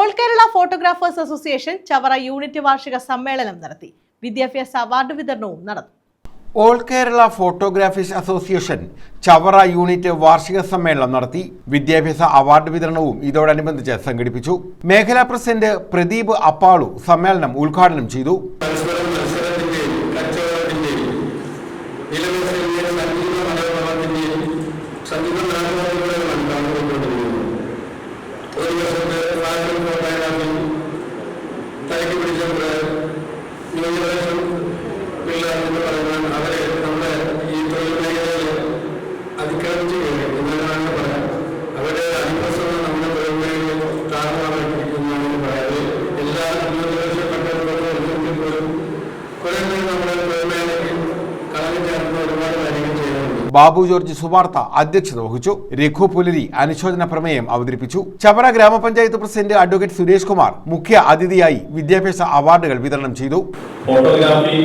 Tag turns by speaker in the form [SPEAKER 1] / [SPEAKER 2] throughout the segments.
[SPEAKER 1] All Kerala photographers association Chavara unit വാർഷിക സമ്മേളനം നടത്തി. വിദ്യാഭ്യാസ അവാർഡ് വിതരണവും നടന്നു.
[SPEAKER 2] All Kerala photographers association Chavara unit വാർഷിക സമ്മേളനം നടത്തി വിദ്യാഭ്യാസ അവാർഡ് വിതരണവും ഇതോടനുബന്ധിച്ച് സംഘടിപ്പിച്ചു. മേഖലാ പ്രസിഡന്റ് പ്രദീപ് അപ്പാളു സമ്മേളനം ഉദ്ഘാടനം ചെയ്തു.
[SPEAKER 3] സജീവ
[SPEAKER 2] ബാബു ജോർജ് സുവാർത്ത അധ്യക്ഷത വഹിച്ചു. രഘു പുലരി അനുശോചന പ്രമേയം അവതരിപ്പിച്ചു. ചവറ ഗ്രാമപഞ്ചായത്ത് പ്രസിഡന്റ് അഡ്വക്കേറ്റ് സുരേഷ് കുമാർ മുഖ്യ അതിഥിയായി വിദ്യാഭ്യാസ അവാർഡുകൾ വിതരണം ചെയ്തു.
[SPEAKER 4] ഫോട്ടോഗ്രാഫി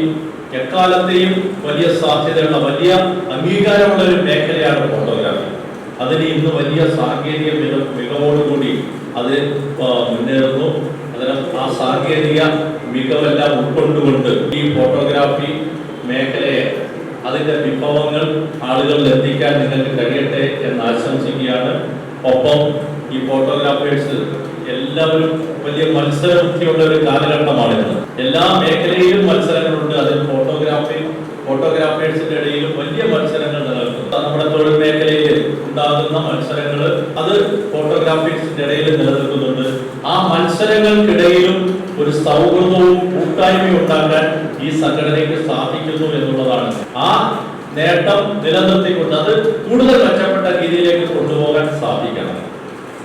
[SPEAKER 4] എക്കാലത്തെയും വലിയ സാധ്യതയുള്ള വലിയ അംഗീകാരമുള്ള ഒരു മേഖലയാണ് ഫോട്ടോഗ്രാഫി. അതിന് ഇന്ന് വലിയ സാങ്കേതിക മിക മികവോടുകൂടി അത് മുന്നേറുന്നു. അതിന് ആ സാങ്കേതിക മികവെല്ലാം ഉൾക്കൊണ്ടുകൊണ്ട് ഈ ഫോട്ടോഗ്രാഫി മേഖലയെ അതിന്റെ വിഭവങ്ങൾ ആളുകളിൽ എത്തിക്കാൻ നിങ്ങൾക്ക് കഴിയട്ടെ എന്ന് ആശംസിക്കുകയാണ്. ഒപ്പം ഈ ഫോട്ടോഗ്രാഫേഴ്സ് എല്ലാവരും വലിയ മത്സരബുദ്ധിയുള്ള ഒരു കാലഘട്ടമാണിത്. എല്ലാ മേഖലയിലും മത്സരങ്ങളുണ്ട്. അതിൽ ഫോട്ടോഗ്രാഫി ഫോട്ടോഗ്രാഫേഴ്സിന്റെ ഇടയിലും വലിയ മത്സരങ്ങൾ നിലനിൽക്കും നമ്മുടെ തൊഴിൽ മേഖലയിൽ ഉണ്ടാകുന്ന മത്സരങ്ങൾ അത് ഫോട്ടോഗ്രാഫേഴ്സിന്റെ ഇടയിൽ നിലനിൽക്കുന്നുണ്ട്. ആ മത്സരങ്ങൾക്കിടയിലും ഒരു സൗഹൃദവും കൂട്ടായ്മയും ഉണ്ടാക്കാൻ ഈ സംഘടനയ്ക്ക് സാധിക്കുന്നു എന്നുള്ളതാണ്. ആ നേട്ടം നിലനിർത്തിക്കൊണ്ട് അത് കൂടുതൽ മെച്ചപ്പെട്ട രീതിയിലേക്ക് കൊണ്ടുപോകാൻ സാധിക്കണം.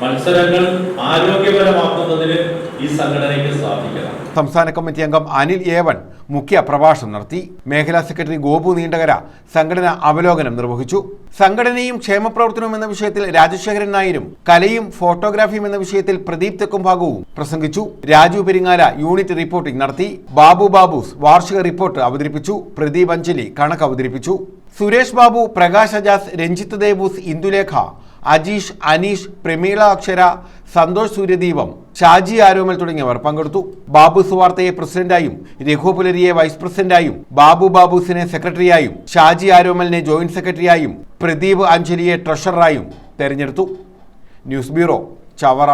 [SPEAKER 4] മത്സരങ്ങൾ ആരോഗ്യപരമാക്കുന്നതിന് ഈ സംഘടനയ്ക്ക് സാധിക്കണം.
[SPEAKER 2] സംസ്ഥാന കമ്മിറ്റി അംഗം അനിൽ ഏവൻ മുഖ്യ പ്രഭാഷണം നടത്തി. മേഖലാ സെക്രട്ടറി ഗോപു നീണ്ടകര സംഘടന അവലോകനം നിർവഹിച്ചു. സംഘടനയും ക്ഷേമപ്രവർത്തനവും എന്ന വിഷയത്തിൽ രാജശേഖരൻ നായരും കലയും ഫോട്ടോഗ്രാഫിയും എന്ന വിഷയത്തിൽ പ്രദീപ് തെക്കുംഭാഗവും പ്രസംഗിച്ചു. രാജു പെരിങ്ങാല യൂണിറ്റ് റിപ്പോർട്ടിംഗ് നടത്തി. ബാബു ബാബൂസ് വാർഷിക റിപ്പോർട്ട് അവതരിപ്പിച്ചു. പ്രദീപ് അഞ്ജലി കണക്ക് അവതരിപ്പിച്ചു. സുരേഷ് ബാബു പ്രകാശ് അജാസ് രഞ്ജിത്ത് ദേവൂസ് ഇന്ദുലേഖ അജീഷ് അനീഷ് പ്രമീള അക്ഷര സന്തോഷ് സൂര്യദീപം ഷാജി ആരോമൽ തുടങ്ങിയവർ പങ്കെടുത്തു. ബാബു സുവാർത്തയെ പ്രസിഡന്റായും രഘു പുലരിയെ വൈസ് പ്രസിഡന്റായും ബാബു ബാബുസിനെ സെക്രട്ടറിയായും ഷാജി ആരോമലിനെ ജോയിന്റ് സെക്രട്ടറിയായും പ്രദീപ് അഞ്ജലിയെ ട്രഷററായും തെരഞ്ഞെടുത്തു. News bureau Chavara.